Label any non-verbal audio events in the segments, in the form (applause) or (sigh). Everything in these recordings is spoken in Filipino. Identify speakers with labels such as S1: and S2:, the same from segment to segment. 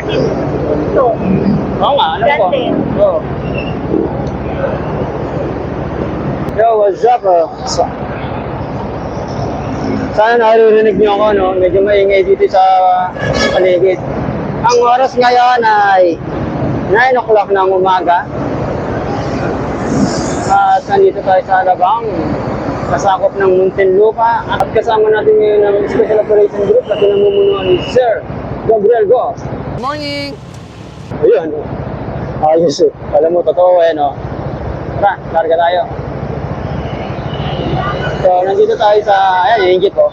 S1: akin. Ito.
S2: Oo nga, alam ko.
S1: Yan din.
S2: Oo. Yo, what's up? Oh? Sa- Sana naririnig niyo ako, no? Medyo maingay dito sa paligid. Ang oras ngayon ay 9 o'clock ng umaga. At nandito tayo sa Alabang, kasakop ng Muntinlupa. At kasama natin ngayon ng Special Operation Group na pinamumunuan ni Sir Gabriel Go.
S3: Morning!
S2: Ayun. Ayos eh. Alam mo, totoo eh, no? Tara, larga tayo. So, nandito tayo sa, ayan, yung jeep, oh.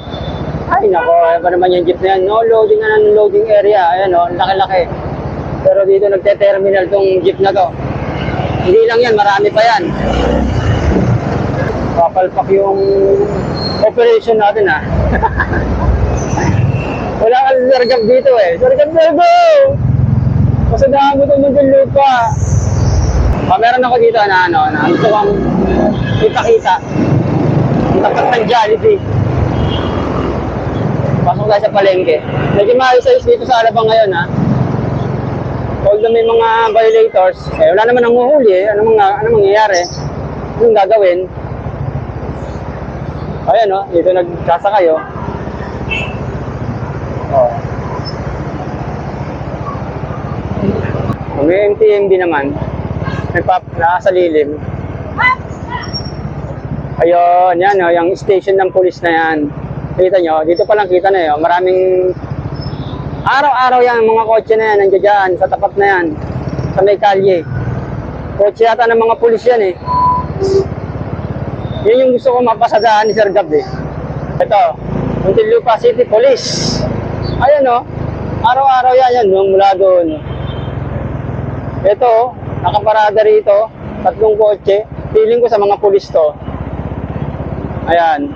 S2: Ay, nako, ayan pa naman yung jeep na yan. No loading na ng loading area. Ayan, oh, laki-laki. Pero dito nagte-terminal tong jeep na to. Hindi lang yan, marami pa yan. Papalpak yung operation natin, ah. (laughs) Wala ka Gab dito eh. Sir Gab, go! Pasadahan mo itong muntin lupa. Ah, meron ako dito na ano, na gusto kong ipakita. Ang tapat ng Jollibee. Pasok tayo sa palengke. Medyo maayos-ayos dito sa Alabang ngayon ha. Although may mga violators, eh wala naman ang muhuli eh. Ano, mga, ano mangyayari? Anong gagawin? Ayan o, dito nagkasakay o. Oh. May MTMB naman, nagpap nasa lilim. Ayun, yan o, yung station ng police na yan. Kita nyo, dito pa lang kita na yun. Maraming araw-araw yan, mga kotse na yan, nandiyan dyan, sa tapat na yan, sa may kalye. Kotse yata ng mga pulis yan eh. Yun yung gusto ko mapasadaan ni Sir Gab eh. Ito, Muntinlupa City Police. Ayan o, araw-araw yan yan, no, mula doon. Ito, oh, nakaparada rito, tatlong kotse. Feeling ko sa mga pulis to. Ayan.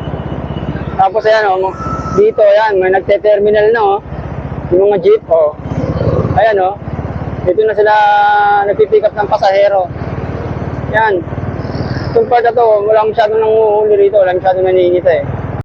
S2: Tapos ayan oh, dito ayan, may nagte-terminal na oh. Yung mga jeep oh. Ayan oh. Dito na sila nagpipick up ng pasahero. Yan. Itong part na to, wala masyadong nanguhuli rito, wala masyadong naninita eh.